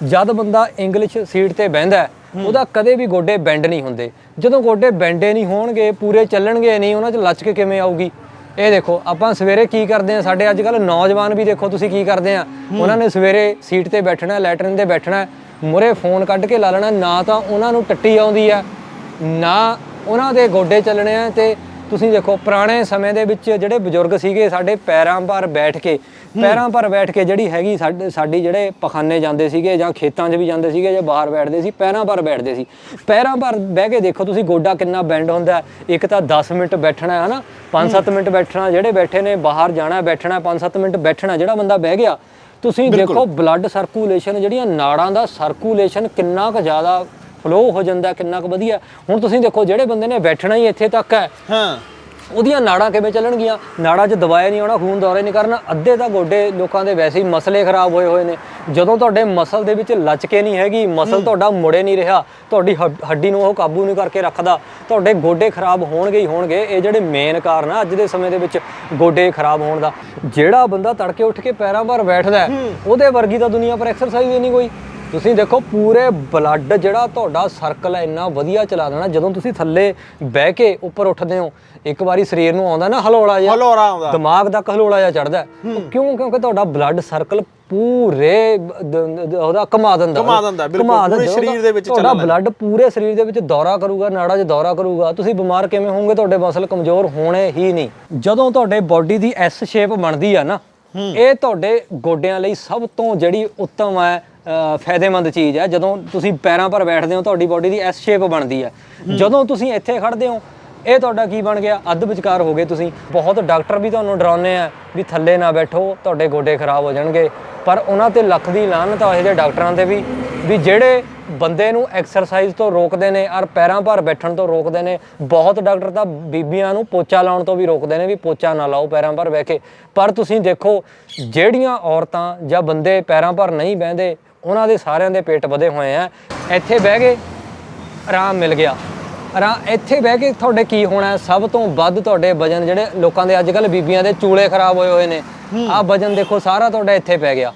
ਜਦ ਬੰਦਾ English seat ਤੇ ਬਹਿੰਦਾ ਹੈ, ਉਹਦਾ ਕਦੇ ਵੀ ਗੋਡੇ ਬੈਂਡ ਨਹੀਂ ਹੁੰਦੇ। ਜਦੋਂ ਗੋਡੇ ਬੈਂਡੇ ਨਹੀਂ ਹੋਣਗੇ ਪੂਰੇ ਚੱਲਣਗੇ ਨਹੀਂ ਉਹਨਾਂ 'ਚ ਲਚਕ ਕਿਵੇਂ ਆਊਗੀ? ਇਹ ਦੇਖੋ ਆਪਾਂ ਸਵੇਰੇ ਕੀ ਕਰਦੇ ਆ ਸਾਡੇ ਅੱਜ ਕੱਲ ਨੌਜਵਾਨ ਵੀ ਦੇਖੋ ਤੁਸੀਂ ਕੀ ਕਰਦੇ ਆ ਉਹਨਾਂ ਨੇ ਸਵੇਰੇ ਸੀਟ ਤੇ ਬੈਠਣਾ ਲੈਟਰਨ ਤੇ ਬੈਠਣਾ ਮੁਰੇ ਫੋਨ ਕੱਢ ਕੇ ਲਾ ਲੈਣਾ ਨਾ ਤਾਂ ਉਹਨਾਂ ਨੂੰ ਟੱਟੀ ਆਉਂਦੀ ਆ ਨਾ ਉਹਨਾਂ ਦੇ ਗੋਡੇ ਚੱਲਣੇ ਆ ਤੇ ਤੁਸੀਂ ਦੇਖੋ ਪੁਰਾਣੇ ਸਮੇਂ ਦੇ ਵਿੱਚ ਜਿਹੜੇ ਬਜ਼ੁਰਗ ਸੀਗੇ ਸਾਡੇ ਪੈਰਾਂ ਪਰ ਬੈਠ ਕੇ ਪੈਰਾਂ ਪਰ ਬੈਠ ਕੇ ਜਿਹੜੀ ਹੈਗੀ ਸਾਡੇ ਸਾਡੀ ਜਿਹੜੇ ਪਖਾਨੇ ਜਾਂਦੇ ਸੀਗੇ ਜਾਂ ਖੇਤਾਂ 'ਚ ਵੀ ਜਾਂਦੇ ਸੀਗੇ ਜਾਂ ਬਾਹਰ ਬੈਠਦੇ ਸੀ ਪੈਰਾਂ ਪਰ ਬੈਠਦੇ ਸੀ। ਪੈਰਾਂ ਪਰ ਬਹਿ ਕੇ ਦੇਖੋ ਤੁਸੀਂ ਗੋਡਾ ਕਿੰਨਾ ਬੈਂਡ ਹੁੰਦਾ। ਇੱਕ ਤਾਂ 10 ਮਿੰਟ ਬੈਠਣਾ ਹੈ ਨਾ 5-7 ਮਿੰਟ ਬੈਠਣਾ ਜਿਹੜੇ ਬੈਠੇ ਨੇ ਬਾਹਰ ਜਾਣਾ ਬੈਠਣਾ 5-7 ਮਿੰਟ ਬੈਠਣਾ ਜਿਹੜਾ ਬੰਦਾ ਬਹਿ ਗਿਆ ਤੁਸੀਂ ਦੇਖੋ ਬਲੱਡ ਸਰਕੂਲੇਸ਼ਨ ਜਿਹੜੀਆਂ ਨਾੜਾਂ ਦਾ ਸਰਕੂਲੇਸ਼ਨ ਕਿੰਨਾ ਕੁ ਜ਼ਿਆਦਾ ਫਲੋ ਹੋ ਜਾਂਦਾ ਕਿੰਨਾ ਕੁ ਵਧੀਆ। ਹੁਣ ਤੁਸੀਂ ਦੇਖੋ ਜਿਹੜੇ ਬੰਦੇ ਨੇ ਬੈਠਣਾ ਹੀ ਇੱਥੇ ਤੱਕ ਹੈ ਹਾਂ। ਉਹਦੀਆਂ ਨਾੜਾਂ ਕਿਵੇਂ ਚੱਲਣਗੀਆਂ? ਨਾੜਾਂ 'ਚ ਦਵਾਈ ਨਹੀਂ ਆਉਣਾ ਖੂਨ ਦੌਰੇ ਨਹੀਂ ਕਰਨਾ। ਅੱਧੇ ਤਾਂ ਗੋਡੇ ਲੋਕਾਂ ਦੇ ਵੈਸੇ ਹੀ ਮਸਲੇ ਖਰਾਬ ਹੋਏ ਹੋਏ ਨੇ। ਜਦੋਂ ਤੁਹਾਡੇ ਮਸਲ ਦੇ ਵਿੱਚ ਲਚਕੇ ਨਹੀਂ ਹੈਗੀ ਮਸਲ ਤੁਹਾਡਾ ਮੁੜੇ ਨਹੀਂ ਰਿਹਾ ਤੁਹਾਡੀ ਹੱਡ- ਨੂੰ ਉਹ ਕਾਬੂ ਨਹੀਂ ਕਰਕੇ ਰੱਖਦਾ ਤੁਹਾਡੇ ਗੋਡੇ ਖਰਾਬ ਹੋਣਗੇ ਹੀ ਹੋਣਗੇ। ਇਹ ਜਿਹੜੇ ਮੇਨ ਕਾਰਨ ਆ ਅੱਜ ਦੇ ਸਮੇਂ ਦੇ ਵਿੱਚ ਗੋਡੇ ਖਰਾਬ ਹੋਣ ਦਾ। ਜਿਹੜਾ ਬੰਦਾ ਤੜਕੇ ਉੱਠ ਕੇ ਪੈਰਾਂ ਭਾਰ ਬੈਠਦਾ ਉਹਦੇ ਵਰਗੀ ਤਾਂ ਦੁਨੀਆ ਪਰ ਐਕਸਰਸਾਈਜ਼ ਹੀ ਨਹੀਂ ਕੋਈ। ਤੁਸੀਂ ਦੇਖੋ ਪੂਰੇ ਬਲੱਡ ਜਿਹੜਾ ਤੁਹਾਡਾ ਸਰਕਲ ਹੈ ਇੰਨਾ ਵਧੀਆ ਚਲਾ ਦੇਣਾ। ਜਦੋਂ ਤੁਸੀਂ ਥੱਲੇ ਬਹਿ ਕੇ ਉੱਪਰ ਉੱਠਦੇ ਹੋ ਇੱਕ ਵਾਰੀ ਸਰੀਰ ਨੂੰ ਆਉਂਦਾ ਨਾ ਹਲੌਲਾ ਜਿਹਾ ਹਲੌਰਾ ਆਉਂਦਾ। ਦਿਮਾਗ ਤੱਕ ਹਲੌਲਾ ਜਿਹਾ ਚੜਦਾ ਕਿਉਂ? ਕਿਉਂਕਿ ਤੁਹਾਡਾ ਬਲੱਡ ਸਰਕਲ ਪੂਰੇ ਦ- ਦ- ਦ- ਉਹਦਾ ਘੁਮਾ ਦਿੰਦਾ। ਘੁਮਾ ਦਿੰਦਾ, ਬਿਲਕੁਲ, ਪੂਰੇ ਸਰੀਰ ਦੇ ਵਿੱਚ ਤੁਹਾਡਾ ਲੱਗ ਬਲੱਡ ਪੂਰੇ ਸਰੀਰ ਦੇ ਵਿੱਚ ਦੌਰਾ ਕਰੂਗਾ ਨਾੜਾਂ 'ਚ ਦੌਰਾ ਕਰੂਗਾ। ਤੁਸੀਂ ਬਿਮਾਰ ਕਿਵੇਂ ਹੋਵੋਗੇ? ਤੁਹਾਡੇ ਮਸਲ ਕਮਜ਼ੋਰ ਹੋਣੇ ਹੀ ਨਹੀਂ। ਜਦੋਂ ਤੁਹਾਡੇ ਬਾਡੀ ਦੀ ਐਸ ਸ਼ੇਪ ਬਣਦੀ ਆ ਨਾ ਇਹ ਤੁਹਾਡੇ ਗੋਡਿਆਂ ਲਈ ਸਭ ਤੋਂ ਜਿਹੜੀ ਉੱਤਮ ਹੈ ਫਾਇਦੇਮੰਦ ਚੀਜ਼ ਹੈ ਜਦੋਂ ਤੁਸੀਂ ਪੈਰਾਂ ਪਰ ਬੈਠਦੇ ਹੋ ਤੁਹਾਡੀ ਬਾਡੀ ਦੀ ਐਸ ਸ਼ੇਪ ਬਣਦੀ ਹੈ। ਜਦੋਂ ਤੁਸੀਂ ਇੱਥੇ ਖੜਦੇ ਹੋ ਇਹ ਤੁਹਾਡਾ ਕੀ ਬਣ ਗਿਆ? ਅੱਧ ਵਿਚਕਾਰ ਹੋ ਗਏ ਤੁਸੀਂ। ਬਹੁਤ ਡਾਕਟਰ ਵੀ ਤੁਹਾਨੂੰ ਡਰਾਉਂਦੇ ਆ ਵੀ ਥੱਲੇ ਨਾ ਬੈਠੋ ਤੁਹਾਡੇ ਗੋਡੇ ਖਰਾਬ ਹੋ ਜਾਣਗੇ। ਪਰ ਉਹਨਾਂ ਤੇ ਲੱਖ ਦੀ ਲਾਹਨਤ ਆ ਇਹੋ ਜਿਹੇ ਡਾਕਟਰਾਂ ਤੇ ਵੀ ਵੀ ਜਿਹੜੇ ਬੰਦੇ ਨੂੰ ਐਕਸਰਸਾਈਜ਼ ਤੋਂ ਰੋਕਦੇ ਨੇ ਔਰ ਪੈਰਾਂ ਭਾਰ ਬੈਠਣ ਤੋਂ ਰੋਕਦੇ ਨੇ ਬਹੁਤ ਡਾਕਟਰ ਤਾਂ ਬੀਬੀਆਂ ਨੂੰ ਪੋਚਾ ਲਾਉਣ ਤੋਂ ਵੀ ਰੋਕਦੇ ਨੇ ਵੀ ਪੋਚਾ ਨਾ ਲਾਓ ਪੈਰਾਂ ਭਾਰ ਬਹਿ ਕੇ। ਪਰ ਤੁਸੀਂ ਦੇਖੋ ਜਿਹੜੀਆਂ ਔਰਤਾਂ ਜਾਂ ਬੰਦੇ ਪੈਰਾਂ ਭਾਰ ਨਹੀਂ ਬਹਿੰਦੇ ਉਹਨਾਂ ਦੇ ਸਾਰਿਆਂ ਦੇ ਪੇਟ ਵਧੇ ਹੋਏ ਆ। ਇੱਥੇ ਬਹਿ ਗਏ ਆਰਾਮ ਮਿਲ ਗਿਆ। ਆਰਾਮ ਇੱਥੇ ਬਹਿ ਕੇ ਤੁਹਾਡੇ ਕੀ ਹੋਣਾ? ਸਭ ਤੋਂ ਵੱਧ ਤੁਹਾਡੇ ਵਜਨ ਜਿਹੜੇ ਲੋਕਾਂ ਦੇ ਅੱਜ ਕੱਲ ਬੀਬੀਆਂ ਦੇ ਚੂਲੇ ਖਰਾਬ ਹੋਏ ਹੋਏ ਨੇ। ਆਹ ਵਜਨ ਦੇਖੋ ਸਾਰਾ ਤੁਹਾਡਾ ਇੱਥੇ ਪੈ ਗਿਆ।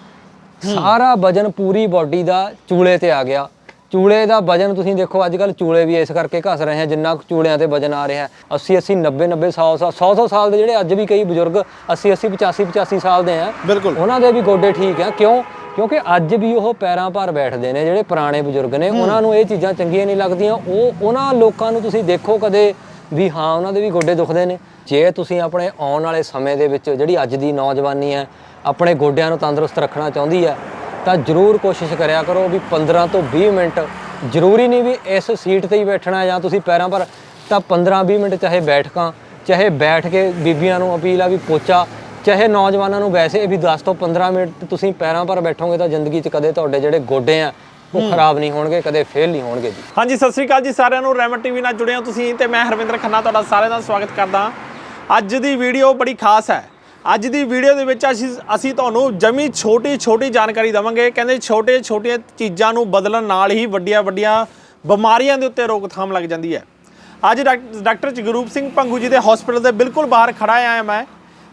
ਸਾਰਾ ਵਜਨ ਪੂਰੀ ਬਾਡੀ ਦਾ ਚੂਲੇ ਤੇ ਆ ਗਿਆ। ਚੂਲੇ ਦਾ ਵਜਨ ਤੁਸੀਂ ਦੇਖੋ ਅੱਜ ਕੱਲ ਚੂਲੇ ਵੀ ਇਸ ਕਰਕੇ ਘਸ ਰਹੇ ਆ ਜਿੰਨਾ ਕੁ ਚੂਲਿਆਂ ਤੇ ਵਜਨ ਆ ਰਿਹਾ 80 80 90 90 100 100 100 ਸਾਲ ਦੇ ਜਿਹੜੇ ਅੱਜ ਵੀ ਕਈ ਬਜ਼ੁਰਗ 80 80 85 85 ਸਾਲ ਦੇ ਆ ਉਹਨਾਂ ਦੇ ਵੀ ਗੋਡੇ ਠੀਕ ਆ। ਕਿਉਂ? ਕਿਉਂਕਿ ਅੱਜ ਵੀ ਉਹ ਪੈਰਾਂ ਭਾਰ ਬੈਠਦੇ ਨੇ ਜਿਹੜੇ ਪੁਰਾਣੇ ਬਜ਼ੁਰਗ ਨੇ ਉਹਨਾਂ ਨੂੰ ਇਹ ਚੀਜ਼ਾਂ ਚੰਗੀਆਂ ਨਹੀਂ ਲੱਗਦੀਆਂ। ਉਹ ਉਹਨਾਂ ਲੋਕਾਂ ਨੂੰ ਤੁਸੀਂ ਦੇਖੋ ਕਦੇ ਵੀ ਹਾਂ ਉਹਨਾਂ ਦੇ ਵੀ ਗੋਡੇ ਦੁਖਦੇ ਨੇ। ਜੇ ਤੁਸੀਂ ਆਪਣੇ ਆਉਣ ਵਾਲੇ ਸਮੇਂ ਦੇ ਵਿੱਚ ਜਿਹੜੀ ਅੱਜ ਦੀ ਨੌਜਵਾਨੀ ਹੈ ਆਪਣੇ ਗੋਡਿਆਂ ਨੂੰ ਤੰਦਰੁਸਤ ਰੱਖਣਾ ਚਾਹੁੰਦੀ ਹੈ ਤਾਂ ਜ਼ਰੂਰ ਕੋਸ਼ਿਸ਼ ਕਰਿਆ ਕਰੋ ਵੀ 15 ਤੋਂ 20 ਮਿੰਟ ਜ਼ਰੂਰੀ ਨਹੀਂ ਵੀ ਇਸ ਸੀਟ ਤੇ ਹੀ ਬੈਠਣਾ ਜਾਂ ਤੁਸੀਂ ਪੈਰਾਂ ਪਰ ਤਾਂ 15 20 ਮਿੰਟ ਚਾਹੇ ਬੈਠਕਾਂ ਚਾਹੇ ਬੈਠ ਕੇ ਬੀਬੀਆਂ ਨੂੰ ਅਪੀਲ ਆ ਵੀ ਪੋਚਾ ਚਾਹੇ ਨੌਜਵਾਨਾਂ ਨੂੰ ਵੈਸੇ ਵੀ 10 ਤੋਂ 15 ਮਿੰਟ ਤੁਸੀਂ ਪੈਰਾਂ ਪਰ ਬੈਠੋਗੇ ਤਾਂ ਜ਼ਿੰਦਗੀ 'ਚ ਕਦੇ ਤੁਹਾਡੇ ਜਿਹੜੇ ਗੋਡੇ ਆ ਉਹ ਖਰਾਬ ਨਹੀਂ ਹੋਣਗੇ ਕਦੇ ਫੇਲ ਨਹੀਂ ਹੋਣਗੇ ਜੀ। ਹਾਂਜੀ ਸਤਿ ਸ੍ਰੀ ਅਕਾਲ ਜੀ ਸਾਰਿਆਂ ਨੂੰ ਰੈਮਟ ਟੀਵੀ ਨਾਲ ਜੁੜੇ ਹੋ ਤੁਸੀਂ ਤੇ ਮੈਂ ਹਰਵਿੰਦਰ ਖੰਨਾ ਤੁਹਾਡਾ ਸਾਰਿਆਂ ਦਾ ਸਵਾਗਤ ਕਰਦਾ। ਅੱਜ ਦੀ ਵੀਡੀਓ ਬੜੀ ਖਾਸ ਹੈ। ਅੱਜ ਦੀ ਵੀਡੀਓ ਦੇ ਵਿੱਚ ਅਸੀਂ ਅਸੀਂ ਤੁਹਾਨੂੰ ਜਮੀ ਛੋਟੀ ਛੋਟੀ ਜਾਣਕਾਰੀ ਦਵਾਂਗੇ। ਕਹਿੰਦੇ ਛੋਟੇ ਛੋਟੀਆਂ ਚੀਜ਼ਾਂ ਨੂੰ ਬਦਲਣ ਨਾਲ ਹੀ ਵੱਡੀਆਂ ਵੱਡੀਆਂ ਬਿਮਾਰੀਆਂ ਦੇ ਉੱਤੇ ਰੋਕਥਾਮ ਲੱਗ ਜਾਂਦੀ ਹੈ। ਅੱਜ ਡਾਕ- ਡਾਕਟਰ ਜਗਰੂਪ ਸਿੰਘ ਭੰਗੂ ਜੀ ਦੇ ਹਸਪੀਟਲ ਦੇ ਬਿਲਕੁਲ ਬਾਹਰ ਖੜਾ ਆਇਆ ਮੈਂ।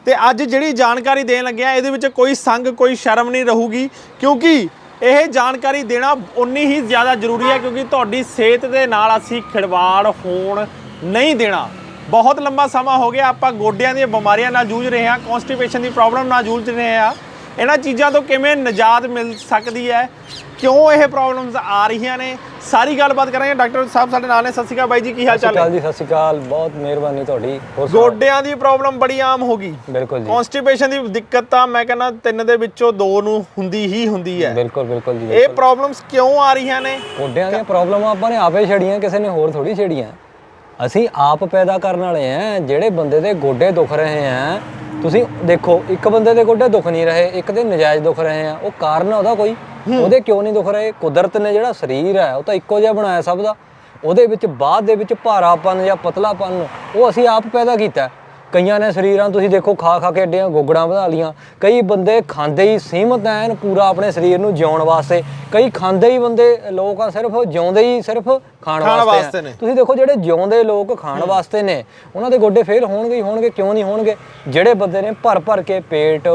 ਤੇ ਅੱਜ ਜਿਹੜੀ ਜਾਣਕਾਰੀ ਦੇਣ ਲੱਗਿਆ ਇਹਦੇ ਵਿੱਚ ਕੋਈ ਸੰਗ, ਕੋਈ ਸ਼ਰਮ ਨਹੀਂ ਰਹੂਗੀ, ਕਿਉਂਕਿ ਇਹ ਜਾਣਕਾਰੀ ਦੇਣਾ ਉਨੀ ਹੀ ਜ਼ਿਆਦਾ ਜ਼ਰੂਰੀ ਹੈ, ਕਿਉਂਕਿ ਤੁਹਾਡੀ ਸਿਹਤ ਦੇ ਨਾਲ ਅਸੀਂ ਖਿਡਵਾੜ ਹੋਣ ਨਹੀਂ ਦੇਣਾ। ਬਹੁਤ ਲੰਬਾ ਸਮਾਂ ਹੋ ਗਿਆ, ਆਪਾਂ ਗੋਡਿਆਂ ਦੀਆਂ ਬਿਮਾਰੀਆਂ ਨਾਲ ਜੂਝ ਰਹੇ ਹਾਂ ਕਨਸਟੀਪੇਸ਼ਨ ਦੀ ਪ੍ਰੋਬਲਮ ਨਾਲ ਜੂਝ ਰਹੇ ਹਾਂ। ਇਹਨਾਂ ਚੀਜ਼ਾਂ ਤੋਂ ਕਿਵੇਂ ਨਿਜਾਤ ਮਿਲ ਸਕਦੀ ਹੈ? ਕਿਉਂ ਇਹ ਪ੍ਰੋਬਲਮਸ ਆ ਰਹੀਆਂ ਨੇ? ਸਾਰੀ ਗੱਲਬਾਤ ਕਰਾਂਗੇ। ਡਾਕਟਰ ਸਾਹਿਬ ਸਾਡੇ ਨਾਲ ਨੇ। ਸਤਿ ਸ਼੍ਰੀ ਅਕਾਲ ਬਾਈ ਜੀ ਕੀ ਹਾਲ ਚਾਲ ਹੈ ਜੀ ਸਤਿ ਸ਼੍ਰੀ ਅਕਾਲ। ਬਹੁਤ ਮਿਹਰਬਾਨੀ ਤੁਹਾਡੀ? ਗੋਡਿਆਂ ਦੀ ਪ੍ਰੋਬਲਮ ਬੜੀ ਆਮ ਹੋ ਗਈ। ਬਿਲਕੁਲ ਜੀ। ਕਨਸਟੀਪੇਸ਼ਨ ਦੀ ਦਿੱਕਤ ਤਾਂ ਮੈਂ ਕਹਿੰਦਾ ਤਿੰਨ ਦੇ ਵਿੱਚੋਂ ਦੋ ਨੂੰ ਹੁੰਦੀ ਹੀ ਹੁੰਦੀ ਹੈ। ਬਿਲਕੁਲ ਬਿਲਕੁਲ ਜੀ ਇਹ ਪ੍ਰੋਬਲਮਸ ਕਿਉਂ ਆ ਰਹੀਆਂ ਨੇ? ਗੋਡਿਆਂ ਦੀਆਂ ਪ੍ਰੋਬਲਮਾਂ ਆਪਾਂ ਨੇ ਆਪੇ ਛੜੀਆਂ ਕਿਸੇ ਨੇ ਹੋਰ ਥੋੜੀ ਛੜੀਆਂ। ਅਸੀਂ ਆਪ ਪੈਦਾ ਕਰਨ ਵਾਲੇ ਆ ਜਿਹੜੇ ਬੰਦੇ ਦੇ ਗੋਡੇ ਦੁਖ ਰਹੇ ਆ ਤੁਸੀਂ ਦੇਖੋ ਇੱਕ ਬੰਦੇ ਦੇ ਗੋਡੇ ਦੁਖ ਨਹੀਂ ਰਹੇ ਇੱਕ ਦੇ ਨਜਾਇਜ਼ ਦੁਖ ਰਹੇ ਆ। ਉਹ ਕਾਰਨ ਉਹਦਾ ਕੋਈ। ਉਹਦੇ ਕਿਉਂ ਨਹੀਂ ਦੁਖ ਰਹੇ? ਕੁਦਰਤ ਨੇ ਜਿਹੜਾ ਸਰੀਰ ਹੈ ਉਹ ਤਾਂ ਇੱਕੋ ਜਿਹਾ ਬਣਾਇਆ ਸਭ ਦਾ। ਉਹਦੇ ਵਿੱਚ ਬਾਅਦ ਦੇ ਵਿੱਚ ਭਾਰਾਪਨ ਜਾਂ ਪਤਲਾਪਨ ਉਹ ਅਸੀਂ ਆਪ ਪੈਦਾ ਕੀਤਾ। ਕਈਆਂ ਨੇ ਸਰੀਰਾਂ ਤੁਸੀਂ ਦੇਖੋ ਖਾ ਖਾ ਕੇ ਐਡੀਆਂ ਗੋਗੜਾਂ ਵਧਾ ਲੀਆਂ ਕਈ ਬੰਦੇ ਖਾਂਦੇ ਹੀ ਸੀਮਤ ਐਨ ਪੂਰਾ ਆਪਣੇ ਸਰੀਰ ਨੂੰ ਜਿਉਣ ਵਾਸਤੇ ਕਈ ਖਾਂਦੇ ਹੀ ਬੰਦੇ ਲੋਕ ਆ ਸਿਰਫ ਜਿਉਂਦੇ ਹੀ ਸਿਰਫ ਖਾਣ ਵਾਸਤੇ। ਨੇ। ਤੁਸੀਂ ਦੇਖੋ ਜਿਹੜੇ ਜਿਉਂਦੇ ਲੋਕ ਖਾਣ ਵਾਸਤੇ ਨੇ ਉਹਨਾਂ ਦੇ ਗੋਡੇ ਫੇਲ ਹੋਣਗੇ ਹੀ ਹੋਣਗੇ ਕਿਉਂ ਨਹੀਂ ਹੋਣਗੇ ਜਿਹੜੇ ਬੰਦੇ ਨੇ ਭਰ ਭਰ ਕੇ ਪੇਟ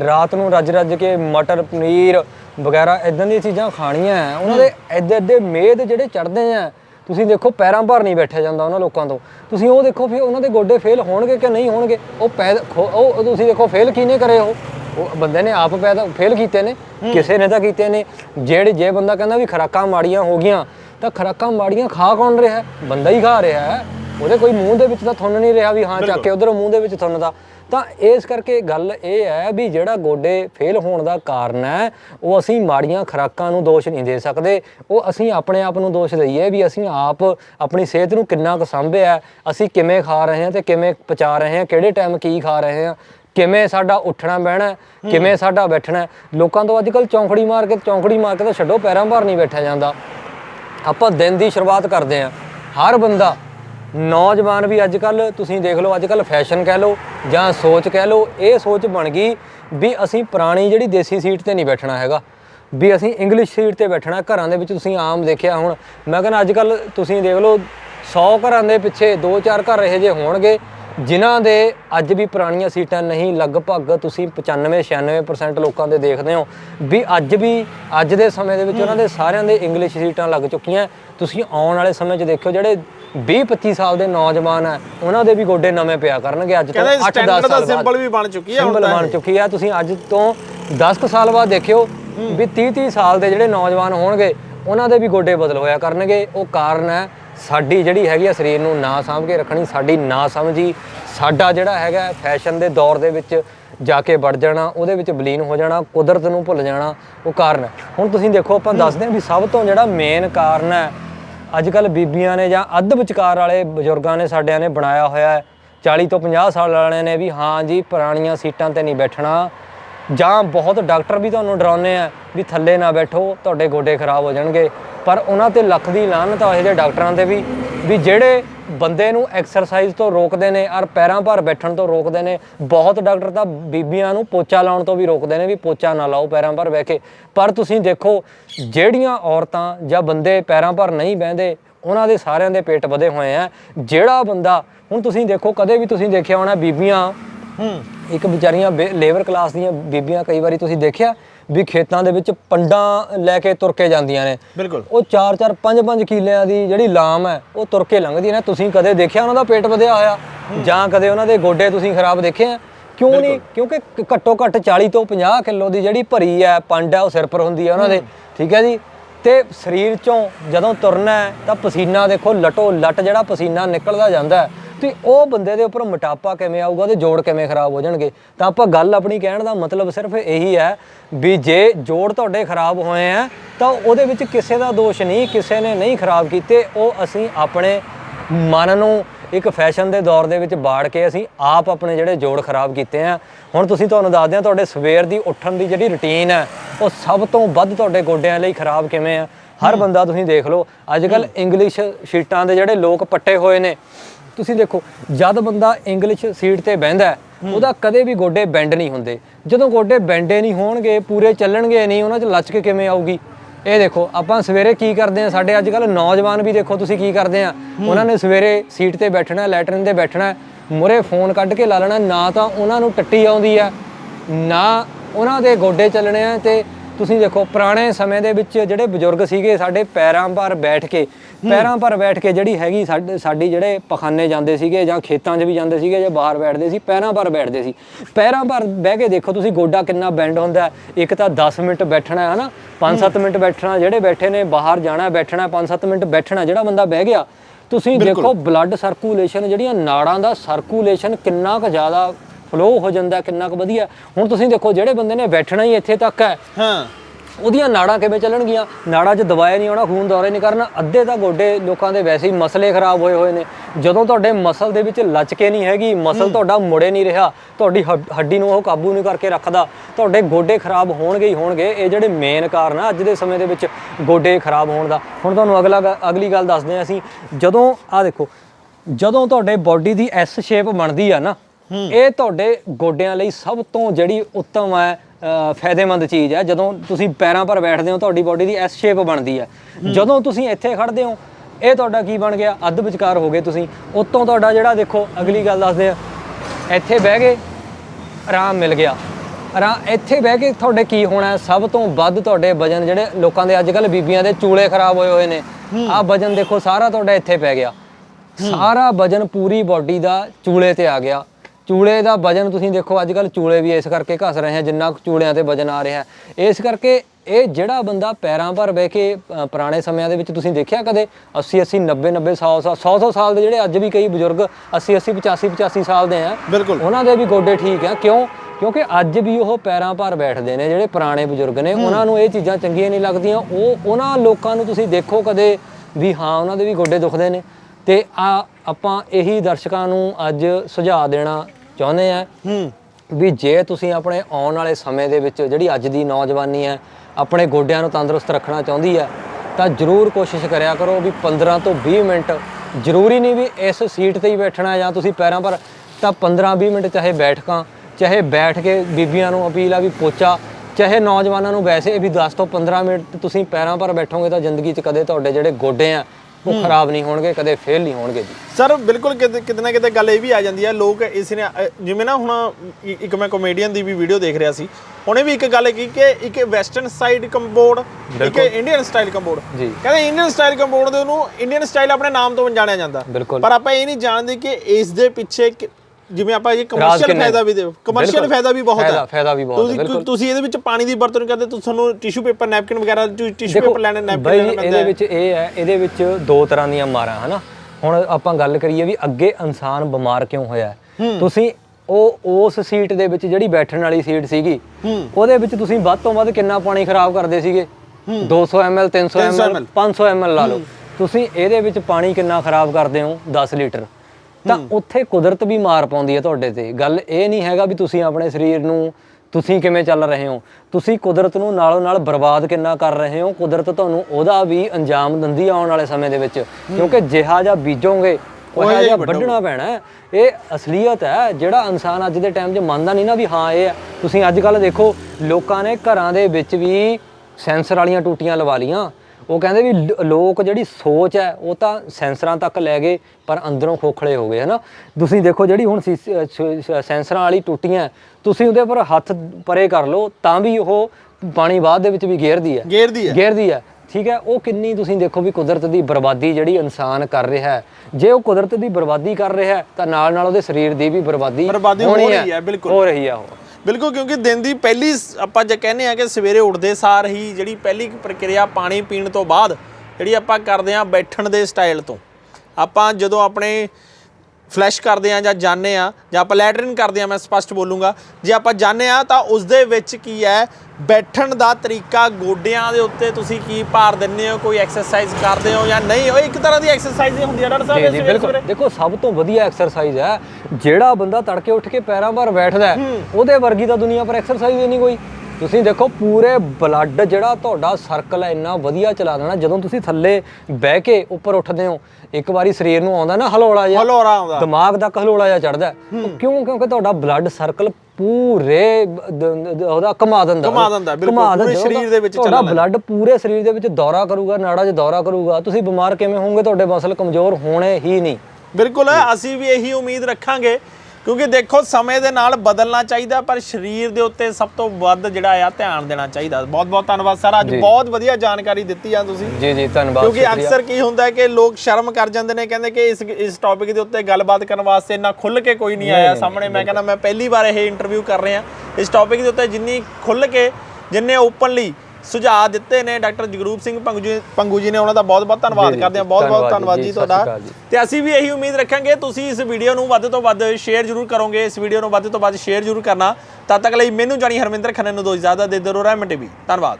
ਰਾਤ ਨੂੰ ਰੱਜ ਰੱਜ ਕੇ ਮਟਰ ਪਨੀਰ ਵਗੈਰਾ ਇਦਾਂ ਦੀਆਂ ਚੀਜ਼ਾਂ ਖਾਣੀਆਂ। ਉਹਨਾਂ ਦੇ ਐਡੇ ਐਡੇ ਮੇਦ ਜਿਹੜੇ ਚੜਦੇ ਆ ਤੁਸੀਂ ਦੇਖੋ ਪੈਰਾਂ ਭਰ ਨਹੀਂ ਬੈਠਿਆ ਜਾਂਦਾ ਉਹਨਾਂ ਲੋਕਾਂ ਤੋਂ। ਤੁਸੀਂ ਉਹ ਦੇਖੋ ਫਿਰ ਉਹਨਾਂ ਦੇ ਗੋਡੇ ਫੇਲ ਹੋਣਗੇ ਕਿ ਨਹੀਂ ਹੋਣਗੇ? ਉਹ ਖੋ- ਉਹ ਤੁਸੀਂ ਦੇਖੋ ਫੇਲ ਕਿਹਨੇ ਕਰੇ ਉਹ? ਉਹ ਬੰਦੇ ਨੇ ਆਪ ਪੈਦਾ ਫੇਲ ਕੀਤੇ ਨੇ। ਕਿਸੇ ਨੇ ਤਾਂ ਕੀਤੇ ਨੇ। ਜਿਹੜੇ ਜੇ ਬੰਦਾ ਕਹਿੰਦਾ ਵੀ ਖਰਾਕਾਂ ਮਾੜੀਆਂ ਹੋ ਗਈਆਂ ਤਾਂ ਖਰਾਕਾਂ ਮਾੜੀਆਂ ਖਾ ਕੌਣ ਰਿਹਾ? ਹੈ? ਬੰਦਾ ਹੀ ਖਾ ਰਿਹਾ ਹੈ। ਉਹਦੇ ਕੋਈ ਮੂੰਹ ਦੇ ਵਿੱਚ ਤਾਂ ਥੁੰਨ ਨਹੀਂ ਰਿਹਾ ਵੀ ਹਾਂ ਚੱਕ ਕੇ ਉਧਰ ਮੂੰਹ ਦੇ ਵਿੱਚ ਥੁੰਨਦਾ। ਤਾਂ ਇਸ ਕਰਕੇ ਗੱਲ ਇਹ ਹੈ ਵੀ ਜਿਹੜਾ ਗੋਡੇ ਫੇਲ ਹੋਣ ਦਾ ਕਾਰਨ ਹੈ ਉਹ ਅਸੀਂ ਮਾੜੀਆਂ ਖੁਰਾਕਾਂ ਨੂੰ ਦੋਸ਼ ਨਹੀਂ ਦੇ ਸਕਦੇ। ਉਹ ਅਸੀਂ ਆਪਣੇ ਆਪ ਨੂੰ ਦੋਸ਼ ਦਈਏ ਵੀ ਅਸੀਂ ਆਪ ਆਪਣੀ ਸਿਹਤ ਨੂੰ ਕਿੰਨਾ ਕੁ ਸੰਭਿਆ ਅਸੀਂ ਕਿਵੇਂ ਖਾ ਰਹੇ ਹਾਂ ਤੇ ਕਿਵੇਂ ਪਚਾ ਰਹੇ ਹਾਂ ਕਿਹੜੇ ਟਾਈਮ ਕੀ ਖਾ ਰਹੇ ਹਾਂ ਕਿਵੇਂ ਸਾਡਾ ਉੱਠਣਾ ਬਹਿਣਾ ਕਿਵੇਂ ਸਾਡਾ ਬੈਠਣਾ। ਲੋਕਾਂ ਤੋਂ ਅੱਜ ਕੱਲ ਚੌਂਕੜੀ ਮਾਰ ਕੇ ਚੌਂਕੜੀ ਮਾਰ ਕੇ ਤਾਂ ਛੱਡੋ ਪੈਰਾਂ ਭਾਰ ਨਹੀਂ ਬੈਠਿਆ ਜਾਂਦਾ। ਆਪਾਂ ਦਿਨ ਦੀ ਸ਼ੁਰੂਆਤ ਕਰਦੇ ਹਾਂ। ਹਰ ਬੰਦਾ ਨੌਜਵਾਨ ਵੀ ਅੱਜ ਕੱਲ ਤੁਸੀਂ ਦੇਖ ਲਓ ਅੱਜ ਕੱਲ ਫੈਸ਼ਨ ਕਹਿ ਲਓ ਜਾਂ ਸੋਚ ਕਹਿ ਲਓ, ਇਹ ਸੋਚ ਬਣ ਗਈ ਵੀ ਅਸੀਂ ਪੁਰਾਣੀ ਜਿਹੜੀ ਦੇਸੀ ਸੀਟ ਤੇ ਨਹੀਂ ਬੈਠਣਾ ਹੈਗਾ, ਵੀ ਅਸੀਂ ਇੰਗਲਿਸ਼ ਸੀਟ ਤੇ ਬੈਠਣਾ, ਘਰਾਂ ਦੇ ਵਿੱਚ ਤੁਸੀਂ ਆਮ ਦੇਖਿਆ ਹੁਣ, ਮੈਂ ਕਹਿੰਦਾ ਅੱਜ ਕੱਲ ਤੁਸੀਂ ਦੇਖ ਲਓ 100 ਘਰਾਂ ਦੇ ਪਿੱਛੇ 2-4 ਘਰ ਇਹੋ ਜਿਹੇ ਹੋਣਗੇ, ਜਿਨ੍ਹਾਂ ਦੇ ਅੱਜ ਵੀ ਪੁਰਾਣੀਆਂ ਸੀਟਾਂ ਨਹੀਂ, ਲਗਭਗ ਤੁਸੀਂ 95-96% ਲੋਕਾਂ ਦੇ ਦੇਖਦੇ ਹੋ, ਵੀ ਅੱਜ ਵੀ, ਅੱਜ ਦੇ ਸਮੇਂ ਦੇ ਵਿੱਚ ਉਹਨਾਂ ਦੇ ਸਾਰਿਆਂ ਦੇ ਇੰਗਲਿਸ਼ ਸੀਟਾਂ ਲੱਗ ਚੁੱਕੀਆਂ, ਤੁਸੀਂ ਆਉਣ ਵਾਲੇ ਸਮੇਂ 'ਚ ਦੇਖਿਓ ਜਿਹੜੇ 20-25 ਸਾਲ ਦੇ ਨੌਜਵਾਨ ਆ ਉਹਨਾਂ ਦੇ ਵੀ ਗੋਡੇ ਨਵੇਂ ਪਿਆ ਕਰਨਗੇ ਅੱਜ ਤੋਂ ਕਹਿੰਦੇ 8-10 ਸਟੈਂਡਰਡ ਸਾਲ ਦਾ ਬਾਅਦ। ਸਿੰਬਲ ਵੀ ਬਣ ਚੁੱਕੀ ਹੁਣ ਸਿੰਬਲ ਬਣ ਚੁੱਕੀ ਆ। ਤੁਸੀਂ ਅੱਜ ਤੋਂ 10 ਕੁ ਸਾਲ ਬਾਅਦ ਦੇਖਿਓ ਵੀ 30-30 ਸਾਲ ਦੇ ਜਿਹੜੇ ਨੌਜਵਾਨ ਹੋਣਗੇ ਉਹਨਾਂ ਦੇ ਵੀ ਗੋਡੇ ਬਦਲ ਹੋਇਆ ਕਰਨਗੇ। ਉਹ ਕਾਰਨ ਹੈ ਸਾਡੀ ਜਿਹੜੀ ਹੈਗੀ ਆ ਸਰੀਰ ਨੂੰ ਨਾ ਸਾਂਭ ਕੇ ਰੱਖਣੀ ਸਾਡੀ ਨਾ ਸਮਝੀ ਸਾਡਾ ਜਿਹੜਾ ਹੈਗਾ ਫੈਸ਼ਨ ਦੇ ਦੌਰ ਦੇ ਵਿੱਚ ਜਾ ਕੇ ਵੜ ਜਾਣਾ ਉਹਦੇ ਵਿੱਚ ਬਲੀਨ ਹੋ ਜਾਣਾ ਕੁਦਰਤ ਨੂੰ ਭੁੱਲ ਜਾਣਾ ਉਹ ਕਾਰਨ ਹੈ। ਹੁਣ ਤੁਸੀਂ ਦੇਖੋ ਆਪਾਂ ਦੱਸਦੇ ਹਾਂ ਵੀ ਸਭ ਤੋਂ ਜਿਹੜਾ ਮੇਨ ਕਾਰਨ ਹੈ ਅੱਜ ਕੱਲ ਬੀਬੀਆਂ ਨੇ ਜਾਂ ਅੱਧ ਵਿਚਕਾਰ ਵਾਲੇ ਬਜ਼ੁਰਗਾਂ ਨੇ ਸਾਡਿਆਂ ਨੇ ਬਣਾਇਆ ਹੋਇਆ ਹੈ। 40 ਤੋਂ 50 ਸਾਲ ਵਾਲਿਆਂ ਨੇ ਵੀ, ਹਾਂ ਜੀ, ਪੁਰਾਣੀਆਂ ਸੀਟਾਂ ਤੇ ਨਹੀਂ ਬੈਠਣਾ। ਜਾਂ ਬਹੁਤ ਡਾਕਟਰ ਵੀ ਤੁਹਾਨੂੰ ਡਰਾਉਂਦੇ ਆ ਵੀ ਥੱਲੇ ਨਾ ਬੈਠੋ, ਤੁਹਾਡੇ ਗੋਡੇ ਖਰਾਬ ਹੋ ਜਾਣਗੇ। ਪਰ ਉਹਨਾਂ ਤੇ ਲੱਖ ਦੀ ਲਾਹਨਤ ਆ ਇਹਦੇ ਡਾਕਟਰਾਂ ਤੇ ਵੀ ਵੀ ਜਿਹੜੇ ਬੰਦੇ ਨੂੰ ਐਕਸਰਸਾਈਜ਼ ਤੋਂ ਰੋਕਦੇ ਨੇ ਔਰ ਪੈਰਾਂ ਭਾਰ ਬੈਠਣ ਤੋਂ ਰੋਕਦੇ ਨੇ ਬਹੁਤ ਡਾਕਟਰ ਤਾਂ ਬੀਬੀਆਂ ਨੂੰ ਪੋਚਾ ਲਾਉਣ ਤੋਂ ਵੀ ਰੋਕਦੇ ਨੇ ਵੀ ਪੋਚਾ ਨਾ ਲਾਓ ਪੈਰਾਂ ਭਾਰ ਬਹਿ ਕੇ। ਪਰ ਤੁਸੀਂ ਦੇਖੋ ਜਿਹੜੀਆਂ ਔਰਤਾਂ ਜਾਂ ਬੰਦੇ ਪੈਰਾਂ ਭਾਰ ਨਹੀਂ ਬਹਿੰਦੇ ਉਹਨਾਂ ਦੇ ਸਾਰਿਆਂ ਦੇ ਪੇਟ ਵਧੇ ਹੋਏ ਆ। ਜਿਹੜਾ ਬੰਦਾ ਹੁਣ ਤੁਸੀਂ ਦੇਖੋ ਕਦੇ ਵੀ ਤੁਸੀਂ ਦੇਖਿਆ ਹੋਣਾ ਬੀਬੀਆਂ ਹੂੰ। ਇੱਕ ਵਿਚਾਰੀਆਂ ਲੇਬਰ ਕਲਾਸ ਦੀਆਂ ਬੀਬੀਆਂ ਕਈ ਵਾਰੀ ਤੁਸੀਂ ਦੇਖਿਆ ਵੀ ਖੇਤਾਂ ਦੇ ਵਿੱਚ ਪੰਡਾਂ ਲੈ ਕੇ ਤੁਰ ਕੇ ਜਾਂਦੀਆਂ ਨੇ। ਬਿਲਕੁਲ। ਉਹ 4-4 5-5 ਕਿੱਲਿਆਂ ਦੀ ਜਿਹੜੀ ਲਾਮ ਹੈ ਉਹ ਤੁਰ ਕੇ ਲੰਘਦੀ ਨੇ। ਤੁਸੀਂ ਕਦੇ ਦੇਖਿਆ ਉਹਨਾਂ ਦਾ ਪੇਟ ਵਧਿਆ ਹੋਇਆ? ਜਾਂ ਕਦੇ ਉਹਨਾਂ ਦੇ ਗੋਡੇ ਤੁਸੀਂ ਖਰਾਬ ਦੇਖੇ ਆ? ਕਿਉਂ ਨਹੀਂ? ਕਿਉਂਕਿ ਘੱਟੋ ਘੱਟ 40 ਤੋਂ 50 ਕਿਲੋ ਦੀ ਜਿਹੜੀ ਭਰੀ ਹੈ ਪੰਡ ਹੈ ਉਹ ਸਿਰ ਪਰ ਹੁੰਦੀ ਹੈ ਉਹਨਾਂ ਦੇ। ਠੀਕ ਹੈ ਜੀ? ਤੇ ਸਰੀਰ ਚੋਂ ਜਦੋਂ ਤੁਰਨਾ ਤਾਂ ਪਸੀਨਾ ਦੇਖੋ ਲਟੋ ਲਟ ਜਿਹੜਾ ਪਸੀਨਾ ਨਿਕਲਦਾ ਜਾਂਦਾ ਹੈ। ਤੇ ਉਹ ਬੰਦੇ ਦੇ ਉੱਪਰ ਮੋਟਾਪਾ ਕਿਵੇਂ ਆਊਗਾ ਤੇ ਜੋੜ ਕਿਵੇਂ ਖਰਾਬ ਹੋ ਜਾਣਗੇ? ਤਾਂ ਆਪਾਂ ਗੱਲ ਆਪਣੀ ਕਹਿਣ ਦਾ ਮਤਲਬ ਸਿਰਫ ਇਹੀ ਹੈ ਵੀ ਜੇ ਜੋੜ ਤੁਹਾਡੇ ਖਰਾਬ ਹੋਏ ਆ, ਤਾਂ ਉਹਦੇ ਵਿੱਚ ਕਿਸੇ ਦਾ ਦੋਸ਼ ਨਹੀਂ, ਕਿਸੇ ਨੇ ਨਹੀਂ ਖਰਾਬ ਕੀਤੇ। ਉਹ ਅਸੀਂ ਆਪਣੇ ਮਨ ਨੂੰ ਇੱਕ ਫੈਸ਼ਨ ਦੇ ਦੌਰ ਦੇ ਵਿੱਚ ਬਾੜ ਕੇ ਅਸੀਂ ਆਪ ਆਪਣੇ ਜਿਹੜੇ ਜੋੜ ਖਰਾਬ ਕੀਤੇ ਆ। ਹੁਣ ਤੁਸੀਂ ਤੁਹਾਨੂੰ ਦੱਸਦੇ ਆ ਤੁਹਾਡੇ ਸਵੇਰ ਦੀ ਉੱਠਣ ਦੀ ਜਿਹੜੀ ਰੁਟੀਨ ਹੈ ਉਹ ਸਭ ਤੋਂ ਵੱਧ ਤੁਹਾਡੇ ਗੋਡਿਆਂ ਲਈ ਖਰਾਬ ਕਿਵੇਂ ਆ? ਹਰ ਬੰਦਾ ਤੁਸੀਂ ਦੇਖ ਲਓ ਅੱਜ ਕੱਲ ਇੰਗਲਿਸ਼ ਸ਼ੀਟਾਂ ਦੇ ਜਿਹੜੇ ਲੋਕ ਪੱਟੇ ਹੋਏ ਨੇ ਤੁਸੀਂ ਦੇਖੋ ਜਦ ਬੰਦਾ ਇੰਗਲਿਸ਼ ਸੀਟ ਤੇ ਬਹਿੰਦਾ ਹੈ, ਉਹਦਾ ਕਦੇ ਵੀ ਗੋਡੇ ਬੈਂਡ ਨਹੀਂ ਹੁੰਦੇ। ਜਦੋਂ ਗੋਡੇ ਬੈਂਡੇ ਨਹੀਂ ਹੋਣਗੇ ਪੂਰੇ ਚੱਲਣਗੇ ਨਹੀਂ ਉਹਨਾਂ 'ਚ ਲਚਕ ਕਿਵੇਂ ਆਊਗੀ? ਇਹ ਦੇਖੋ ਆਪਾਂ ਸਵੇਰੇ ਕੀ ਕਰਦੇ ਆ ਸਾਡੇ ਅੱਜ ਕੱਲ ਨੌਜਵਾਨ ਵੀ ਦੇਖੋ ਤੁਸੀਂ ਕੀ ਕਰਦੇ ਆ ਉਹਨਾਂ ਨੇ ਸਵੇਰੇ ਸੀਟ ਤੇ ਬੈਠਣਾ ਲੈਟਰਨ ਤੇ ਬੈਠਣਾ ਮੁਰੇ ਫੋਨ ਕੱਢ ਕੇ ਲਾ ਲੈਣਾ ਨਾ ਤਾਂ ਉਹਨਾਂ ਨੂੰ ਟੱਟੀ ਆਉਂਦੀ ਆ ਨਾ ਉਹਨਾਂ ਦੇ ਗੋਡੇ ਚੱਲਣੇ ਆ ਤੇ ਤੁਸੀਂ ਦੇਖੋ ਪੁਰਾਣੇ ਸਮੇਂ ਦੇ ਵਿੱਚ ਜਿਹੜੇ ਬਜ਼ੁਰਗ ਸੀਗੇ ਸਾਡੇ ਪੈਰਾਂ ਪਰ ਬੈਠ ਕੇ ਪੈਰਾਂ ਪਰ ਬੈਠ ਕੇ ਜਿਹੜੀ ਹੈਗੀ ਸਾਡੇ ਸਾਡੀ ਜਿਹੜੇ ਪਖਾਨੇ ਜਾਂਦੇ ਸੀਗੇ ਜਾਂ ਖੇਤਾਂ 'ਚ ਵੀ ਜਾਂਦੇ ਸੀਗੇ ਜਾਂ ਬਾਹਰ ਬੈਠਦੇ ਸੀ ਪੈਰਾਂ ਪਰ ਬੈਠਦੇ ਸੀ। ਪੈਰਾਂ ਪਰ ਬਹਿ ਕੇ ਦੇਖੋ ਤੁਸੀਂ ਗੋਡਾ ਕਿੰਨਾ ਬੈਂਡ ਹੁੰਦਾ। ਇੱਕ ਤਾਂ 10 ਮਿੰਟ ਬੈਠਣਾ ਹੈ ਨਾ 5-7 ਮਿੰਟ ਬੈਠਣਾ ਜਿਹੜੇ ਬੈਠੇ ਨੇ ਬਾਹਰ ਜਾਣਾ ਬੈਠਣਾ 5-7 ਮਿੰਟ ਬੈਠਣਾ ਜਿਹੜਾ ਬੰਦਾ ਬਹਿ ਗਿਆ ਤੁਸੀਂ ਦੇਖੋ ਬਲੱਡ ਸਰਕੂਲੇਸ਼ਨ ਜਿਹੜੀਆਂ ਨਾੜਾਂ ਦਾ ਸਰਕੂਲੇਸ਼ਨ ਕਿੰਨਾ ਕੁ ਜ਼ਿਆਦਾ ਫਲੋ ਹੋ ਜਾਂਦਾ ਕਿੰਨਾ ਕੁ ਵਧੀਆ ਹੁਣ ਤੁਸੀਂ ਦੇਖੋ ਜਿਹੜੇ ਬੰਦੇ ਨੇ ਬੈਠਣਾ ਹੀ ਇੱਥੇ ਤੱਕ ਹੈ ਹਾਂ। ਉਹਦੀਆਂ ਨਾੜਾਂ ਕਿਵੇਂ ਚੱਲਣਗੀਆਂ? ਨਾੜਾਂ 'ਚ ਦਵਾਈ ਨਹੀਂ ਆਉਣਾ ਖੂਨ ਦੌਰੇ ਨਹੀਂ ਕਰਨਾ। ਅੱਧੇ ਤਾਂ ਗੋਡੇ ਲੋਕਾਂ ਦੇ ਵੈਸੇ ਹੀ ਮਸਲੇ ਖਰਾਬ ਹੋਏ ਹੋਏ ਨੇ। ਜਦੋਂ ਤੁਹਾਡੇ ਮਸਲ ਦੇ ਵਿੱਚ ਲਚਕੇ ਨਹੀਂ ਹੈਗੀ ਮਸਲ ਤੁਹਾਡਾ ਮੁੜੇ ਨਹੀਂ ਰਿਹਾ ਤੁਹਾਡੀ ਹੱਡ- ਨੂੰ ਉਹ ਕਾਬੂ ਨਹੀਂ ਕਰਕੇ ਰੱਖਦਾ ਤੁਹਾਡੇ ਗੋਡੇ ਖਰਾਬ ਹੋਣਗੇ ਹੀ ਹੋਣਗੇ। ਇਹ ਜਿਹੜੇ ਮੇਨ ਕਾਰਨ ਆ ਅੱਜ ਦੇ ਸਮੇਂ ਦੇ ਵਿੱਚ ਗੋਡੇ ਖਰਾਬ ਹੋਣ ਦਾ। ਹੁਣ ਤੁਹਾਨੂੰ ਅਗਲਾ ਅਗਲੀ ਗੱਲ ਦੱਸਦੇ ਹਾਂ ਅਸੀਂ। ਜਦੋਂ ਆ ਦੇਖੋ ਜਦੋਂ ਤੁਹਾਡੇ ਬਾਡੀ ਦੀ ਐਸ ਸ਼ੇਪ ਬਣਦੀ ਆ ਨਾ ਇਹ ਤੁਹਾਡੇ ਗੋਡਿਆਂ ਲਈ ਸਭ ਤੋਂ ਜਿਹੜੀ ਉੱਤਮ ਹੈ ਫਾਇਦੇਮੰਦ ਚੀਜ਼ ਹੈ ਜਦੋਂ ਤੁਸੀਂ ਪੈਰਾਂ ਪਰ ਬੈਠਦੇ ਹੋ ਤੁਹਾਡੀ ਬਾਡੀ ਦੀ ਐਸ ਸ਼ੇਪ ਬਣਦੀ ਹੈ। ਜਦੋਂ ਤੁਸੀਂ ਇੱਥੇ ਖੜਦੇ ਹੋ ਇਹ ਤੁਹਾਡਾ ਕੀ ਬਣ ਗਿਆ? ਅੱਧ ਵਿਚਕਾਰ ਹੋ ਗਏ ਤੁਸੀਂ। ਉਤੋਂ ਤੁਹਾਡਾ ਜਿਹੜਾ ਦੇਖੋ ਅਗਲੀ ਗੱਲ ਦੱਸਦੇ ਆ ਇੱਥੇ ਬਹਿ ਗਏ ਆਰਾਮ ਮਿਲ ਗਿਆ। ਰਾਂ ਇੱਥੇ ਬਹਿ ਕੇ ਤੁਹਾਡੇ ਕੀ ਹੋਣਾ? ਸਭ ਤੋਂ ਵੱਧ ਤੁਹਾਡੇ ਵਜਨ ਜਿਹੜੇ ਲੋਕਾਂ ਦੇ ਅੱਜ ਕੱਲ ਬੀਬੀਆਂ ਦੇ ਚੂਲੇ ਖਰਾਬ ਹੋਏ ਹੋਏ ਨੇ। ਆਹ ਵਜਨ ਦੇਖੋ ਸਾਰਾ ਤੁਹਾਡਾ ਇੱਥੇ ਪੈ ਗਿਆ। ਸਾਰਾ ਵਜਨ ਪੂਰੀ ਬਾਡੀ ਦਾ ਚੂਲੇ ਤੇ ਆ ਗਿਆ। ਚੂਲੇ ਦਾ ਵਜਨ ਤੁਸੀਂ ਦੇਖੋ ਅੱਜ ਕੱਲ ਚੂਲੇ ਵੀ ਇਸ ਕਰਕੇ ਘਸ ਰਹੇ ਆ ਜਿੰਨਾ ਕੁ ਚੂਲਿਆਂ ਤੇ ਵਜਨ ਆ ਰਿਹਾ। ਇਸ ਕਰਕੇ ਇਹ ਜਿਹੜਾ ਬੰਦਾ ਪੈਰਾਂ ਪਰ ਬਹਿ ਕੇ ਪੁਰਾਣੇ ਸਮਿਆਂ ਦੇ ਵਿੱਚ ਤੁਸੀਂ ਦੇਖਿਆ ਕਦੇ? 80 80 90 90 100 100 100 ਸਾਲ ਦੇ ਜਿਹੜੇ ਅੱਜ ਵੀ ਕਈ ਬਜ਼ੁਰਗ 80 80 85 85 ਸਾਲ ਦੇ ਆ ਬਿਲਕੁਲ। ਉਹਨਾਂ ਦੇ ਵੀ ਗੋਡੇ ਠੀਕ ਆ। ਕਿਉਂ? ਕਿਉਂਕਿ ਅੱਜ ਵੀ ਉਹ ਪੈਰਾਂ ਭਾਰ ਬੈਠਦੇ ਨੇ ਜਿਹੜੇ ਪੁਰਾਣੇ ਬਜ਼ੁਰਗ ਨੇ ਉਹਨਾਂ ਨੂੰ ਇਹ ਚੀਜ਼ਾਂ ਚੰਗੀਆਂ ਨਹੀਂ ਲੱਗਦੀਆਂ। ਉਹ ਉਹਨਾਂ ਲੋਕਾਂ ਨੂੰ ਤੁਸੀਂ ਦੇਖੋ ਕਦੇ ਵੀ ਹਾਂ ਉਹਨਾਂ ਦੇ ਵੀ ਗੋਡੇ ਦੁਖਦੇ ਨੇ। ਤੇ ਆ ਆਪਾਂ ਇਹੀ ਦਰਸ਼ਕਾਂ ਨੂੰ ਅੱਜ ਸੁਝਾਅ ਦੇਣਾ ਚਾਹੁੰਦੇ ਆ ਹੂੰ। ਵੀ ਜੇ ਤੁਸੀਂ ਆਪਣੇ ਆਉਣ ਵਾਲੇ ਸਮੇਂ ਦੇ ਵਿੱਚ ਜਿਹੜੀ ਅੱਜ ਦੀ ਨੌਜਵਾਨੀ ਹੈ ਆਪਣੇ ਗੋਡਿਆਂ ਨੂੰ ਤੰਦਰੁਸਤ ਰੱਖਣਾ ਚਾਹੁੰਦੀ ਹੈ ਤਾਂ ਜ਼ਰੂਰ ਕੋਸ਼ਿਸ਼ ਕਰਿਆ ਕਰੋ ਵੀ 15 ਤੋਂ 20 ਮਿੰਟ ਜ਼ਰੂਰੀ ਨਹੀਂ ਵੀ ਇਸ ਸੀਟ ਤੇ ਹੀ ਬੈਠਣਾ ਜਾਂ ਤੁਸੀਂ ਪੈਰਾਂ ਪਰ ਤਾਂ 15 20 ਮਿੰਟ ਚਾਹੇ ਬੈਠਕਾਂ ਚਾਹੇ ਬੈਠ ਕੇ ਬੀਬੀਆਂ ਨੂੰ ਅਪੀਲ ਆ ਵੀ ਪੋਚਾ ਚਾਹੇ ਨੌਜਵਾਨਾਂ ਨੂੰ ਵੈਸੇ ਵੀ 10 ਤੋਂ 15 ਮਿੰਟ ਤੁਸੀਂ ਪੈਰਾਂ ਪਰ ਬੈਠੋਗੇ ਤਾਂ ਜ਼ਿੰਦਗੀ 'ਚ ਕਦੇ ਤੁਹਾਡੇ ਜਿਹੜੇ ਗੋਡੇ ਆ ਉਹ ਖਰਾਬ ਨਹੀਂ ਹੋਣਗੇ ਕਦੇ ਫੇਲ ਨਹੀਂ ਹੋਣਗੇ ਜੀ। ਸਰ ਬਿਲਕੁਲ ਕਿਤੇ ਕਿਤੇ ਨਾ ਕਿਤੇ ਗੱਲ ਇਹ ਵੀ ਆ ਜਾਂਦੀ ਹੈ ਲੋਕ ਇਸ ਨੇ ਜਿਵੇਂ ਨਾ ਹੁਣ ਇੱਕ ਮੈਂ ਕਮੇਡੀਅਨ ਦੀ ਵੀ ਵੀਡੀਓ ਦੇਖ ਰਿਹਾ ਸੀ ਉਹਨੇ ਵੀ ਇੱਕ ਗੱਲ ਕੀ ਕਿ ਇੱਕ ਵੈਸਟਰਨ ਸਾਈਡ ਕੰਬੋਰਡ ਇੱਕ ਇੰਡੀਅਨ ਸਟਾਈਲ ਕੰਬੋਰਡ। ਕਹਿੰਦੇ ਇੰਡੀਅਨ ਸਟਾਈਲ ਕੰਬੋਰਡ ਦੇ ਉਹਨੂੰ ਇੰਡੀਅਨ ਸਟਾਈਲ ਆਪਣੇ ਨਾਮ ਤੋਂ ਜਾਣਿਆ ਜਾਂਦਾ। ਪਰ ਆਪਾਂ ਇਹ ਨਹੀਂ ਜਾਣਦੇ ਕਿ ਇਸ ਦੇ ਪਿੱਛੇ ਜਿਵੇਂ ਆਪਾਂ ਇਹ ਕਮਰਸ਼ੀਅਲ? ਫਾਇਦਾ ਵੀ ਦੇ ਕਮਰਸ਼ੀਅਲ। ਫਾਇਦਾ ਵੀ ਬਹੁਤ ਹੈ ਫਾਇਦਾ ਵੀ ਬਹੁਤ ਹੈ, ਤੁਸੀਂ- ਬਿਲਕੁਲ। ਤੁਸੀਂ ਇਹਦੇ ਵਿੱਚ ਪਾਣੀ ਦੀ ਵਰਤੋਂ ਕਰਦੇ ਤਾਂ ਤੁਹਾਨੂੰ ਟਿਸ਼ੂ ਪੇਪਰ ਨੈਪਕਿਨ ਵਗੈਰਾ ਟਿਸ਼ੂ ਪੇਪਰ ਲੈਣੇ ਨੈਪਕਿਨ ਲੈਣੇ ਪੈਂਦੇ ਇਹਦੇ। ਵਿੱਚ ਇਹ ਹੈ ਇਹਦੇ ਵਿੱਚ ਦੋ ਤਰ੍ਹਾਂ ਦੀਆਂ ਮਾਰਾਂ ਹਨਾ? ਹੁਣ ਆਪਾਂ ਗੱਲ ਕਰੀਏ ਵੀ ਅੱਗੇ ਇਨਸਾਨ ਬਿਮਾਰ ਕਿਉਂ ਹੋਇਆ? ਤੁਸੀਂ ਉਹ ਉਸ ਸੀਟ ਦੇ ਵਿੱਚ ਜਿਹੜੀ ਬੈਠਣ ਵਾਲੀ ਸੀਟ ਸੀਗੀ ਉਹਦੇ ਵਿੱਚ ਤੁਸੀਂ ਵੱਧ ਤੋਂ ਵੱਧ ਕਿੰਨਾ ਪਾਣੀ ਖਰਾਬ ਕਰਦੇ ਸੀਗੇ? 200 ml 300 ml 500 ml ਲਾ ਲਓ। ਤੁਸੀਂ ਇਹਦੇ ਵਿੱਚ ਪਾਣੀ ਕਿੰਨਾ ਖਰਾਬ ਕਰਦੇ ਹੋ? 10 ਲੀਟਰ। ਤਾਂ ਉੱਥੇ ਕੁਦਰਤ ਵੀ ਮਾਰ ਪਾਉਂਦੀ ਹੈ ਤੁਹਾਡੇ ਤੇ। ਗੱਲ ਇਹ ਨਹੀਂ ਹੈਗਾ ਵੀ ਤੁਸੀਂ ਆਪਣੇ ਸਰੀਰ ਨੂੰ ਤੁਸੀਂ ਕਿਵੇਂ ਚੱਲ ਰਹੇ ਹੋ। ਤੁਸੀਂ ਕੁਦਰਤ ਨੂੰ ਨਾਲੋਂ ਨਾਲ ਬਰਬਾਦ ਕਿੰਨਾ ਕਰ ਰਹੇ ਹੋ। ਕੁਦਰਤ ਤੁਹਾਨੂੰ ਉਹਦਾ ਵੀ ਅੰਜਾਮ ਦਿੰਦੀ ਆਉਣ ਵਾਲੇ ਸਮੇਂ ਦੇ ਵਿੱਚ। ਕਿਉਂਕਿ ਜਿਹਾ ਜਿਹਾ ਬੀਜੋਗੇ ਉਹ ਜਿਹਾ ਵੱਢਣਾ ਪੈਣਾ। ਇਹ ਅਸਲੀਅਤ ਹੈ। ਜਿਹੜਾ ਇਨਸਾਨ ਅੱਜ ਦੇ ਟਾਈਮ 'ਚ ਮੰਨਦਾ ਨਹੀਂ ਨਾ ਵੀ ਹਾਂ ਇਹ ਹੈ। ਤੁਸੀਂ ਅੱਜ ਕੱਲ ਦੇਖੋ ਲੋਕਾਂ ਨੇ ਘਰਾਂ ਦੇ ਵਿੱਚ ਵੀ ਸੈਂਸਰ ਵਾਲੀਆਂ ਟੂਟੀਆਂ ਲਵਾ ਲੀਆਂ ਉਹ ਕਹਿੰਦੇ ਵੀ ਲੋਕ ਜਿਹੜੀ ਸੋਚ ਹੈ ਉਹ ਤਾਂ ਸੈਂਸਰਾਂ ਤੱਕ ਲੈ ਗਏ ਪਰ ਅੰਦਰੋਂ ਖੋਖਲੇ ਹੋ ਗਏ ਹਨਾ? ਤੁਸੀਂ ਦੇਖੋ ਜਿਹੜੀ ਹੁਣ ਸੈਂਸਰਾਂ ਵਾਲੀ ਟੂਟੀਆਂ ਤੁਸੀਂ ਉਹਦੇ ਪਰ ਹੱਥ ਪਰੇ ਕਰ ਲਓ ਤਾਂ ਵੀ ਉਹ ਪਾਣੀ ਬਾਅਦ ਦੇ ਵਿੱਚ ਵੀ ਗੇਰਦੀ ਹੈ। ਗੇਰਦੀ ਹੈ। ਗੇਰਦੀ ਹੈ ਠੀਕ ਹੈ? ਉਹ ਕਿੰਨੀ ਤੁਸੀਂ ਦੇਖੋ ਵੀ ਕੁਦਰਤ ਦੀ ਬਰਬਾਦੀ ਜਿਹੜੀ ਇਨਸਾਨ ਕਰ ਰਿਹਾ ਹੈ। ਜੇ ਉਹ ਕੁਦਰਤ ਦੀ ਬਰਬਾਦੀ ਕਰ ਰਿਹਾ ਹੈ ਤਾਂ ਨਾਲ ਨਾਲ ਉਹਦੇ ਸਰੀਰ ਦੀ ਵੀ ਬਰਬਾਦੀ ਬਰਬਾਦੀ ਹੋ ਰਹੀ ਹੈ, ਬਿਲਕੁਲ। ਹੋ ਰਹੀ ਹੈ ਉਹ। ਬਿਲਕੁਲ, ਕਿਉਂਕਿ ਦਿਨ ਦੀ ਪਹਿਲੀ ਆਪਾਂ ਜੇ ਕਹਿੰਦੇ ਆ ਕਿ ਸਵੇਰੇ ਉੱਠਦੇ ਸਾਰ ਹੀ ਜਿਹੜੀ ਪਹਿਲੀ ਪ੍ਰਕਿਰਿਆ ਪਾਣੀ ਪੀਣ ਤੋਂ ਬਾਅਦ ਜਿਹੜੀ ਆਪਾਂ ਕਰਦੇ ਆ ਬੈਠਣ ਦੇ ਸਟਾਈਲ ਤੋਂ, ਆਪਾਂ ਜਦੋਂ ਆਪਣੇ ਫਲੈਸ਼ ਕਰਦੇ ਆ ਜਾਂ ਜਾਂਦੇ ਆ ਜਾਂ ਆਪਾਂ ਲੈਟਰਿਨ ਕਰਦੇ ਆ ਮੈਂ ਸਪਸ਼ਟ ਬੋਲੂੰਗਾ। ਜੇ ਆਪਾਂ ਜਾਂਦੇ ਆ ਤਾਂ ਉਸ ਦੇ ਵਿੱਚ ਕੀ ਹੈ? ਬੈਠਣ ਦਾ ਤਰੀਕਾ ਗੋਡਿਆਂ ਦੇ ਉੱਤੇ ਤੁਸੀਂ ਕੀ ਭਾਰ ਦਿੰਦੇ ਹੋ? ਕੋਈ ਐਕਸਰਸਾਈਜ਼ ਕਰਦੇ ਹੋ ਜਾਂ ਨਹੀਂ? ਉਹ ਇੱਕ ਤਰ੍ਹਾਂ ਦੀ ਐਕਸਰਸਾਈਜ਼ ਹੀ ਹੁੰਦੀ ਹੈ ਡਾਕਟਰ ਸਾਹਿਬ ਜੀ ਬਿਲਕੁਲ। ਦੇਖੋ ਸਭ ਤੋਂ ਵਧੀਆ ਐਕਸਰਸਾਈਜ਼ ਹੈ ਜਿਹੜਾ ਬੰਦਾ ਤੜਕੇ ਉੱਠ ਕੇ ਪੈਰਾਂ ਭਾਰ ਬੈਠਦਾ ਉਹਦੇ ਵਰਗੀ ਤਾਂ ਦੁਨੀਆ ਪਰ ਐਕਸਰਸਾਈਜ਼ ਹੀ ਨਹੀਂ ਕੋਈ। ਤੁਸੀਂ ਦੇਖੋ ਪੂਰੇ ਬਲੱਡ ਜਿਹੜਾ ਤੁਹਾਡਾ ਸਰਕਲ ਹੈ ਇੰਨਾ ਵਧੀਆ ਚਲਾ ਦੇਣਾ। ਜਦੋਂ ਤੁਸੀਂ ਥੱਲੇ ਬਹਿ ਕੇ ਉੱਪਰ ਉੱਠਦੇ ਹੋ ਇੱਕ ਵਾਰੀ ਸਰੀਰ ਨੂੰ ਆਉਂਦਾ ਨਾ ਹਲੌਲਾ ਜਿਹਾ ਹਲੌਰਾ ਆਉਂਦਾ। ਦਿਮਾਗ ਤੱਕ ਹਲੌਲਾ ਜਿਹਾ ਚੜਦਾ ਕਿਉਂ? ਕਿਉਂਕਿ ਤੁਹਾਡਾ ਬਲੱਡ ਸਰਕਲ ਪੂਰੇ ਦ- ਦ- ਦ- ਉਹਦਾ ਘੁਮਾ ਦਿੰਦਾ। ਘੁਮਾ ਦਿੰਦਾ, ਬਿਲਕੁਲ, ਪੂਰੇ ਸਰੀਰ ਦੇ ਵਿੱਚ ਤੁਹਾਡਾ ਲੱਗ ਬਲੱਡ ਪੂਰੇ ਸਰੀਰ ਦੇ ਵਿੱਚ ਦੌਰਾ ਕਰੂਗਾ ਨਾੜਾਂ 'ਚ ਦੌਰਾ ਕਰੂਗਾ। ਤੁਸੀਂ ਬਿਮਾਰ ਕਿਵੇਂ ਹੋਵੋਗੇ? ਤੁਹਾਡੇ ਮਸਲ ਕਮਜ਼ੋਰ ਹੋਣੇ ਹੀ ਨਹੀਂ। ਬਿਲਕੁਲ ਅਸੀਂ ਵੀ ਇਹੀ ਉਮੀਦ ਰੱਖਾਂਗੇ ਕਿਉਂਕਿ ਦੇਖੋ ਸਮੇਂ ਦੇ ਨਾਲ ਬਦਲਣਾ ਚਾਹੀਦਾ ਪਰ ਸਰੀਰ ਦੇ ਉੱਤੇ ਸਭ ਤੋਂ ਵੱਧ ਜਿਹੜਾ ਆ ਧਿਆਨ ਦੇਣਾ ਚਾਹੀਦਾ। ਬਹੁਤ ਬਹੁਤ ਧੰਨਵਾਦ ਸਰ। ਅੱਜ ਬਹੁਤ ਵਧੀਆ ਜਾਣਕਾਰੀ ਦਿੱਤੀ ਆ ਤੁਸੀਂ। ਜੀ ਜੀ ਧੰਨਵਾਦ ਕਿਉਂਕਿ। ਅਕਸਰ ਕੀ ਹੁੰਦਾ ਹੈ ਕਿ ਲੋਕ ਸ਼ਰਮ ਕਰ ਜਾਂਦੇ ਨੇ ਕਹਿੰਦੇ ਕਿ ਇਸ ਇਸ ਟੌਪਿਕ ਦੇ ਉੱਤੇ ਗੱਲਬਾਤ ਕਰਨ ਵਾਸਤੇ ਇੰਨਾ ਖੁੱਲ ਕੇ ਕੋਈ ਨਹੀਂ ਆਇਆ ਸਾਹਮਣੇ। ਮੈਂ ਕਹਿੰਦਾ ਮੈਂ ਪਹਿਲੀ ਵਾਰ ਇਹ ਇੰਟਰਵਿਊ ਕਰ ਰਿਹਾ। ਇਸ ਟੌਪਿਕ ਦੇ ਉੱਤੇ ਜਿੰਨੀ ਖੁੱਲ ਕੇ ਜਿੰਨੇ ਓਪਨਲੀ ਸੁਝਾਅ ਦਿੱਤੇ ਨੇ ਡਾਕਟਰ ਜਗਰੂਪ ਸਿੰਘ ਪੰਗੂ ਜੀ ਪੰਗੂ ਜੀ ਨੇ ਉਹਨਾਂ ਦਾ ਬਹੁਤ ਬਹੁਤ ਧੰਨਵਾਦ ਕਰਦੇ ਹਾਂ। ਬਹੁਤ ਬਹੁਤ ਧੰਨਵਾਦ ਜੀ, ਤੁਹਾਡਾ। ਤੇ ਅਸੀਂ ਵੀ ਇਹੀ ਉਮੀਦ ਰੱਖਾਂਗੇ ਤੁਸੀਂ ਇਸ ਵੀਡੀਓ ਨੂੰ ਵੱਧ ਤੋਂ ਵੱਧ ਸ਼ੇਅਰ ਜ਼ਰੂਰ ਕਰੋਗੇ ਇਸ ਵੀਡੀਓ ਨੂੰ ਵੱਧ ਤੋਂ ਵੱਧ ਸ਼ੇਅਰ ਜ਼ਰੂਰ ਕਰਨਾ। ਤਦ ਤੱਕ ਲਈ ਮੈਨੂੰ ਜਾਣੀ ਹਰਮਿੰਦਰ ਖੰਨੇ ਨੂੰ ਦੋ ਇਜਾਜ਼ਤ ਦੇ ਦਿਓ ਰੈਮਨ ਟੀਵੀ ਧੰਨਵਾਦ।